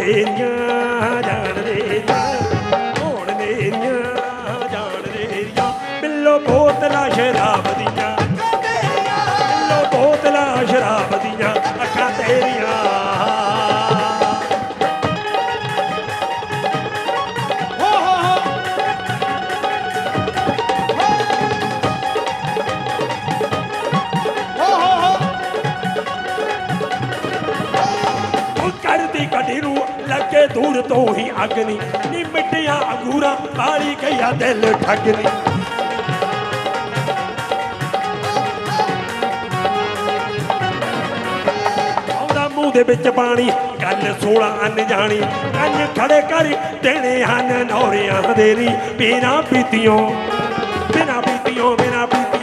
ਮੇਰੀਆਂ ਜਾਣ ਮੇਰੀਆਂ ਹੋਣ ਮੇਰੀਆਂ ਜਾਣ ਮੇਰੀਆਂ ਬਿੱਲੋ ਬੋਤਲਾ ਸ਼ਰਾਬ ਦੀਆਂ। ਉਹ ਕਰਦੀ ਗੱਡੀ ਲੱਗੇ ਦੂਰ ਤੋਂ ਹੀ ਅਗਨੀ। ਨੀ ਮਿੱਟੀਆਂ ਅੰਗੂਰਾਂ ਵਾਲੀ ਗਿਆ ਦਿਲ ਠੱਗਨੀ। ਮੂੰਹ ਦੇ ਵਿੱਚ ਪਾਣੀ, ਗੱਲ 16 ਅੰਨ ਜਾਣੀ ਕੰਨ ਖੜੇ ਕਰ ਦੇਣੇ ਹਨ ਨੌਰਿਆਂ ਦੇ ਨੀ ਬਿਨਾ ਪੀਤੀਓ ਬਿਨਾ ਪੀਤੀਓ ਬਿਨਾ ਪੀਤੀਓ